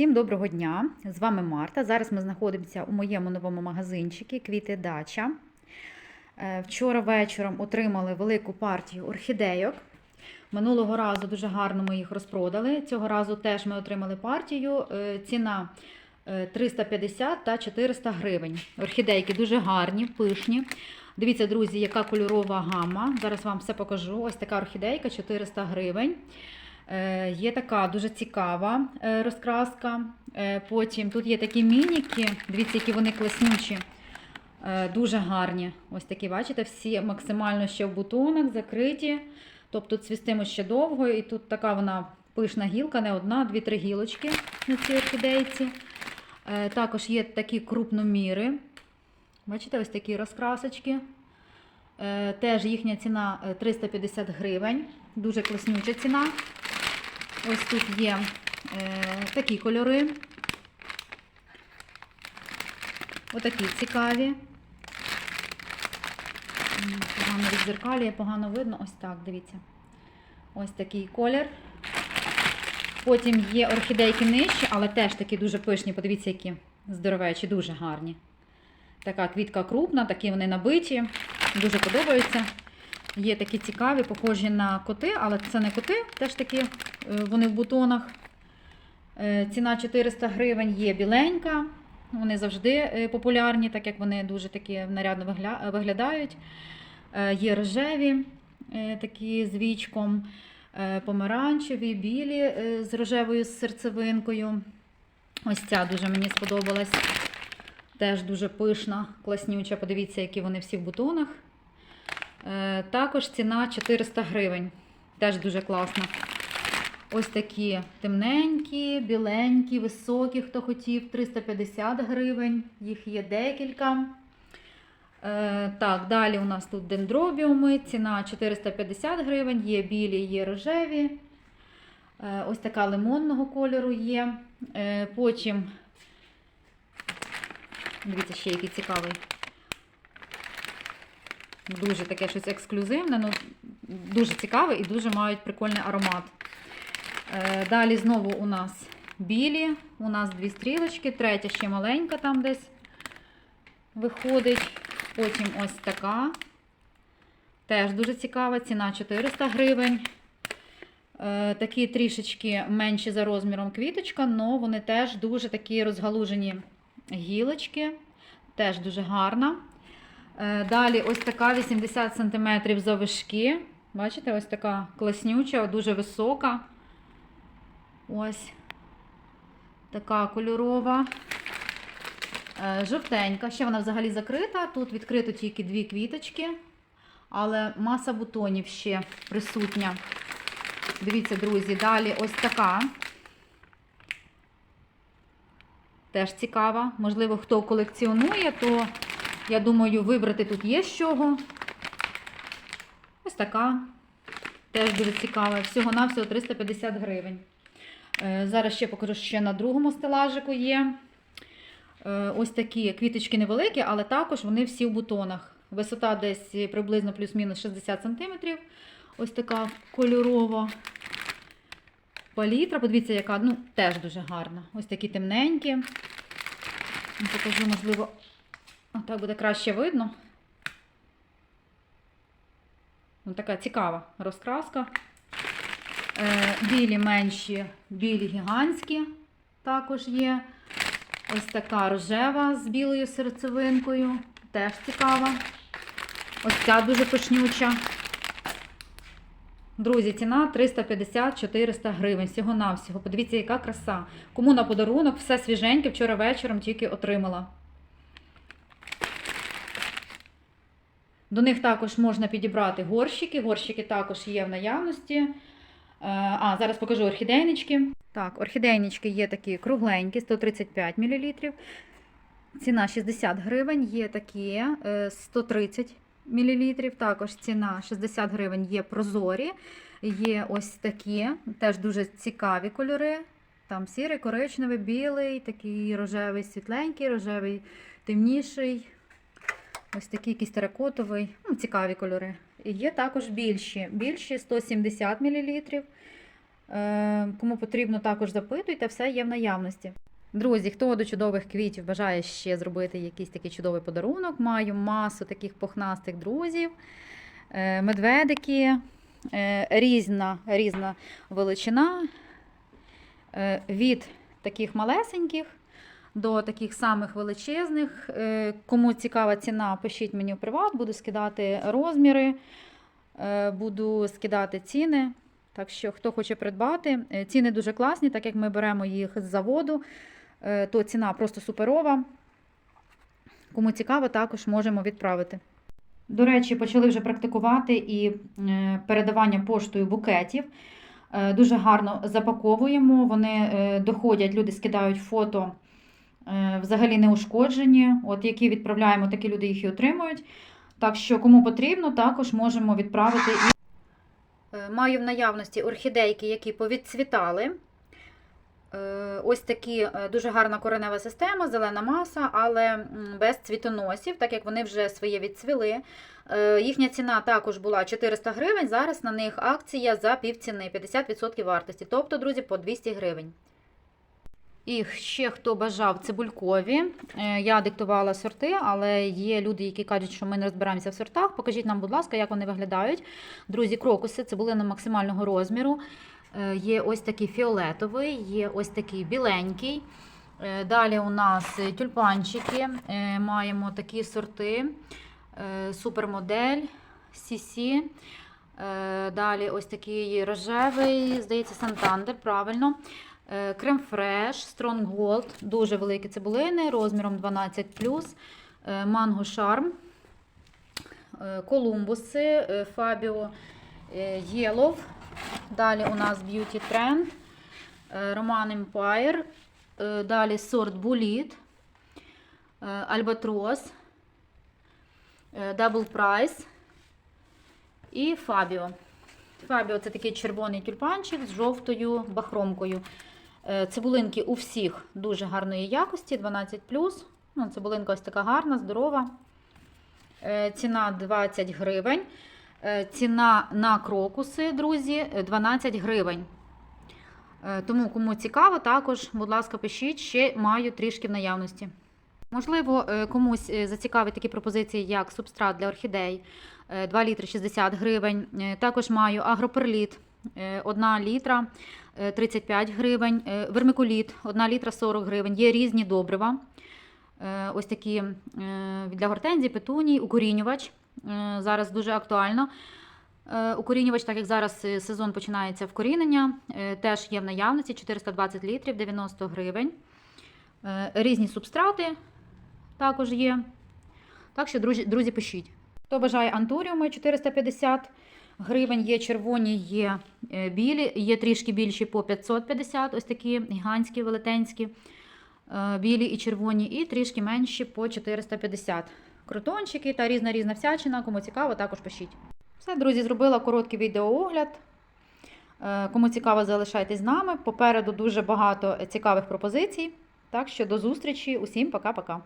Всім доброго дня! З вами Марта. Зараз ми знаходимося у моєму новому магазинчику Квіти Дача. Е, Вчора вечором отримали велику партію орхідейок. Минулого разу дуже гарно ми їх розпродали. Цього разу теж ми отримали партію. Е, Ціна е, 350 та 400 гривень. Орхідейки дуже гарні, пишні. Дивіться, друзі, яка кольорова гама. Зараз вам все покажу. Ось така орхідейка 400 гривень. Е, Є така дуже цікава е, розкраска. Е, Потім тут є такі мініки, дивіться, які вони класнючі, дуже гарні. Ось такі, бачите, всі максимально ще в бутонах закриті. Тобто цвістимуть ще довго. І тут така вона пишна гілка, не одна, дві-три гілочки на цій орхідейці. Також є такі крупноміри. Бачите, ось такі розкрасочки. Теж їхня ціна е, 350 гривень. Дуже класнюча ціна. Ось тут є е, такі кольори. Отакі цікаві. Погано відзеркалює, погано видно. Ось так, дивіться. Ось такий колір. Потім є орхідейки нижчі, але теж такі дуже пишні. Подивіться, які здоровечі, дуже гарні. Така квітка крупна, такі вони набиті. Дуже подобаються. Є такі цікаві, похожі на коти, але це не коти, теж такі вони в бутонах. Е, Ціна 400 гривень є біленька. Вони завжди е, популярні, так як вони дуже такі нарядно виглядають. Е, Є рожеві, е, такі з вічком, е, помаранчеві, білі е, з рожевою серцевинкою. Ось ця дуже мені сподобалась. Теж дуже пишна, класнюча. Подивіться, які вони всі в бутонах. Е, Також ціна 400 гривень. Теж дуже класно. Ось такі темненькі, біленькі, високі, хто хотів, 350 гривень. Їх є декілька. Е, так, далі у нас тут дендробіуми. Ціна 450 гривень. Є білі, є рожеві. Е, ось така лимонного кольору є. Е, потім, дивіться, ще який цікавий. Дуже таке щось ексклюзивне, ну, дуже цікаве і дуже мають прикольний аромат. Е, Далі знову у нас білі, у нас дві стрілочки, третя ще маленька там десь виходить. Потім ось така. Теж дуже цікава, ціна 400 гривень. Е, Такі трішечки менші за розміром квіточка, але вони теж дуже такі розгалужені гілочки. Теж дуже гарна. Е, Далі ось така 80 см завишки. Бачите, ось така класнюча, дуже висока. Ось така кольорова. Е, Жовтенька. Ще вона взагалі закрита. Тут відкрито тільки дві квіточки, але маса бутонів ще присутня. Дивіться, друзі, далі ось така. Теж цікава. Можливо, хто колекціонує, то я думаю, вибрати тут є з чого. Ось така. Теж дуже цікава. Всього-навсього 350 гривень. Е, Зараз ще покажу, що на другому стелажику є. Е, Ось такі квіточки невеликі, але також вони всі в бутонах. Висота десь приблизно плюс-мінус 60 см. Ось така кольорова палітра. Подивіться, яка ну, теж дуже гарна. Ось такі темненькі. Покажу, можливо, так буде краще видно. Ось така цікава розкраска. Білі менші, білі гігантські також є. Ось така рожева з білою серцевинкою. Теж цікава. Ось ця дуже пишнюча. Друзі, ціна 350-400 гривень. Всього-навсього. Подивіться, яка краса. Кому на подарунок, все свіженьке, вчора вечором тільки отримала. До них також можна підібрати горщики. Горщики також є в наявності. Е, А, зараз покажу орхідейнички. Так, орхідейнички є такі кругленькі, 135 мл. Ціна 60 гривень, є такі е, 130 мл. Також ціна 60 гривень є прозорі. Є ось такі, теж дуже цікаві кольори. Там сірий, коричневий, білий, такий рожевий, світленький, рожевий, темніший. Ось такий якийсь теракотовий. Ну, цікаві кольори. І є також більші. Більші 170 мл. Е, Кому потрібно, також запитуйте, все є в наявності. Друзі, хто до чудових квітів бажає ще зробити якийсь такий чудовий подарунок, маю масу таких пухнастих друзів, Е, медведики, е, різна, різна величина. Від таких малесеньких до таких самих величезних. Е, Кому цікава ціна, пишіть мені в приват, буду скидати розміри, е, буду скидати ціни. Так що, хто хоче придбати, е, ціни дуже класні, так як ми беремо їх з заводу, то ціна просто суперова. Кому цікаво, також можемо відправити. До речі, почали вже практикувати і передавання поштою букетів. Дуже гарно запаковуємо. Вони доходять, люди скидають фото взагалі не ушкоджені. От які відправляємо, такі люди їх і отримують. Так що, кому потрібно, також можемо відправити. і- Е, Маю в наявності орхідейки, які повідцвітали. Е, Ось такі е, дуже гарна коренева система, зелена маса, але без цвітоносів, так як вони вже своє відцвіли. Е, Їхня ціна також була 400 гривень. Зараз на них акція за півціни 50% вартості. Тобто, друзі, по 200 гривень. І ще хто бажав цибулькові. Е, Я диктувала сорти, але є люди, які кажуть, що ми не розбираємося в сортах. Покажіть нам, будь ласка, як вони виглядають. Друзі, крокуси цибулина максимального розміру. Е, Є ось такий фіолетовий, є ось такий біленький. Е, Далі у нас тюльпанчики. Маємо такі сорти. Супермодель. Е, Далі ось такий рожевий, здається, Сантандер, правильно. Е, Крем-фреш, Stronghold, дуже великі цибулини, розміром 12 е, Манго Шарм, е, Колумбуси, Фабіо Єлов. Далі у нас Beauty Trend, Roman Empire, далі сорт е, Альбатрос, Double Price і Фабіо. Фабіо це такий червоний тюльпанчик з жовтою бахромкою. Е, Цибулинки у всіх дуже гарної якості, 12 Ну, цибулинка ось така гарна, здорова. Е, Ціна 20 гривень. Е, Ціна на крокуси, друзі, е, 12 гривень. Тому, кому цікаво, також, будь ласка, пишіть, ще маю трішки в наявності. Можливо, комусь зацікавить такі пропозиції, як субстрат для орхідей е, 2 літри 60 гривень. Також маю агроперліт 1 літра е, 35 гривень, е, вермикуліт 1 літра 40 гривень. Є різні добрива. Е, Ось такі е, для гортензій, петуній, укорінювач. Е, Зараз дуже актуально. Е, Укорінювач, так як зараз е, сезон починається вкорінення, е, теж є в наявності 420 літрів 90 гривень. Е, Різні субстрати також є. Так що, друзі, пишіть. Хто бажає антуріуми 450 гривень, є червоні, є е, білі, є трішки більші по 550, ось такі гігантські, велетенські, е, білі і червоні, і трішки менші по 450. Крутончики та різна різна всячина. Кому цікаво, також пишіть. Все, друзі, зробила короткий відеоогляд. Е, Кому цікаво, залишайтесь з нами. Попереду дуже багато цікавих пропозицій. Так що до зустрічі. Усім пока-пока.